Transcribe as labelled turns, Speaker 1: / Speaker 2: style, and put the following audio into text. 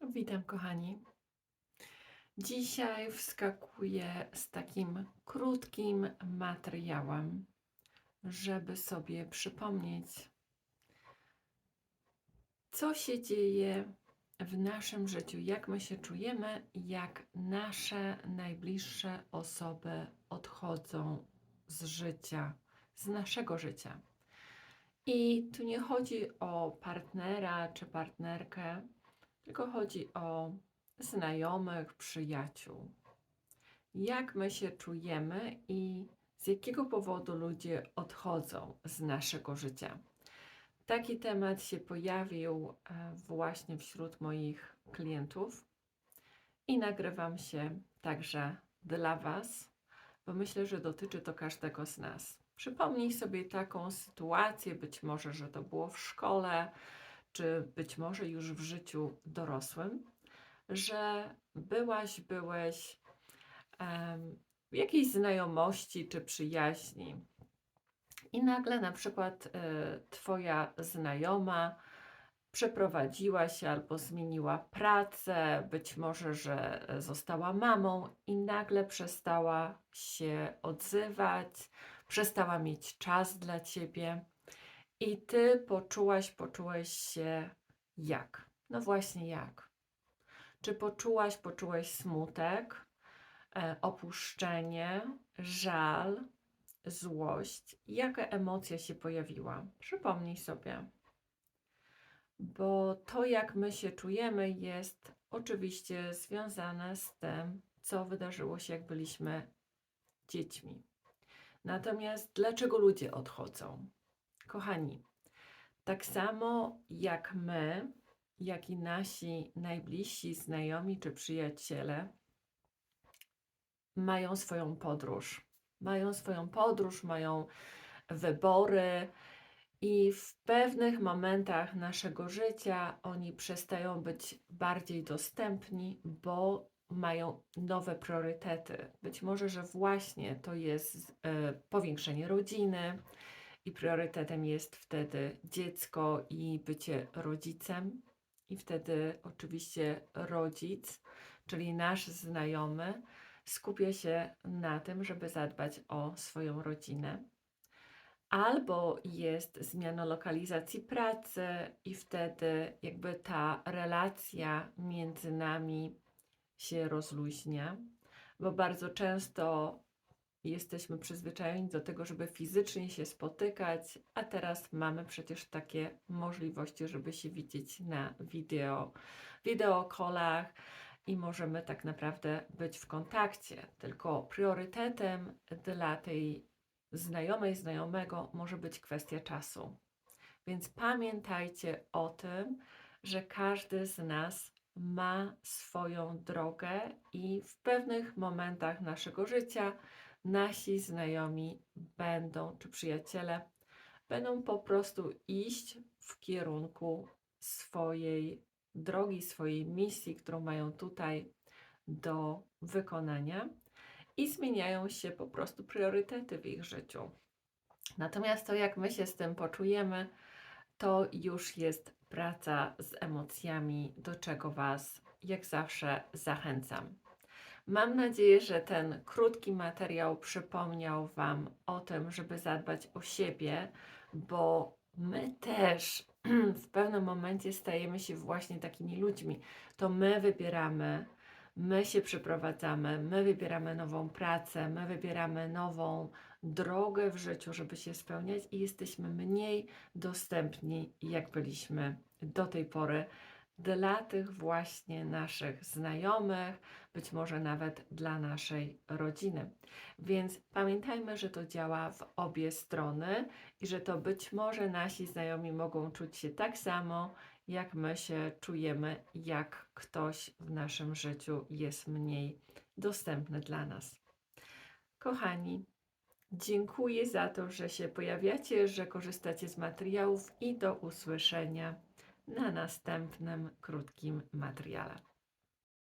Speaker 1: Witam, kochani. Dzisiaj wskakuję z takim krótkim materiałem, żeby sobie przypomnieć, co się dzieje w naszym życiu, jak my się czujemy, jak nasze najbliższe osoby odchodzą z życia, z naszego życia. I tu nie chodzi o partnera czy partnerkę, tylko chodzi o znajomych, przyjaciół. Jak my się czujemy i z jakiego powodu ludzie odchodzą z naszego życia. Taki temat się pojawił e, właśnie wśród moich klientów i nagrywam się także dla Was, bo myślę, że dotyczy to każdego z nas. Przypomnij sobie taką sytuację, być może, że to było w szkole, czy być może już w życiu dorosłym, że byłaś, byłeś w jakiejś znajomości czy przyjaźni i nagle na przykład e, Twoja znajoma przeprowadziła się albo zmieniła pracę, być może, że została mamą i nagle przestała się odzywać, przestała mieć czas dla ciebie. I ty poczułaś, poczułeś się jak? No właśnie jak? Czy poczułaś, poczułeś smutek, e, opuszczenie, żal, złość? Jaka emocja się pojawiła? Przypomnij sobie. Bo to, jak my się czujemy, jest oczywiście związane z tym, co wydarzyło się, jak byliśmy dziećmi. Natomiast dlaczego ludzie odchodzą? Kochani, tak samo jak my, jak i nasi najbliżsi znajomi czy przyjaciele mają swoją podróż. Mają swoją podróż, mają wybory, i w pewnych momentach naszego życia oni przestają być bardziej dostępni, bo mają nowe priorytety. Być może, że właśnie to jest e, powiększenie rodziny i priorytetem jest wtedy dziecko i bycie rodzicem. I wtedy oczywiście rodzic, czyli nasz znajomy, skupia się na tym, żeby zadbać o swoją rodzinę. Albo jest zmiana lokalizacji pracy, i wtedy jakby ta relacja między nami się rozluźnia, bo bardzo często jesteśmy przyzwyczajeni do tego, żeby fizycznie się spotykać, a teraz mamy przecież takie możliwości, żeby się widzieć na wideo, wideokolach i możemy tak naprawdę być w kontakcie. Tylko priorytetem dla tej znajomej, znajomego może być kwestia czasu. Więc pamiętajcie o tym, że każdy z nas ma swoją drogę i w pewnych momentach naszego życia nasi znajomi będą, czy przyjaciele, będą po prostu iść w kierunku swojej drogi, swojej misji, którą mają tutaj do wykonania i zmieniają się po prostu priorytety w ich życiu. Natomiast to, jak my się z tym poczujemy, to już jest praca z emocjami, do czego Was, jak zawsze, zachęcam. Mam nadzieję, że ten krótki materiał przypomniał Wam o tym, żeby zadbać o siebie, bo my też w pewnym momencie stajemy się właśnie takimi ludźmi. To my wybieramy my się przeprowadzamy, my wybieramy nową pracę, my wybieramy nową drogę w życiu, żeby się spełniać i jesteśmy mniej dostępni, jak byliśmy do tej pory dla tych właśnie naszych znajomych, być może nawet dla naszej rodziny. Więc pamiętajmy, że to działa w obie strony i że to być może nasi znajomi mogą czuć się tak samo, jak my się czujemy, jak ktoś w naszym życiu jest mniej dostępny dla nas. Kochani, dziękuję za to, że się pojawiacie, że korzystacie z materiałów i do usłyszenia na następnym krótkim materiale.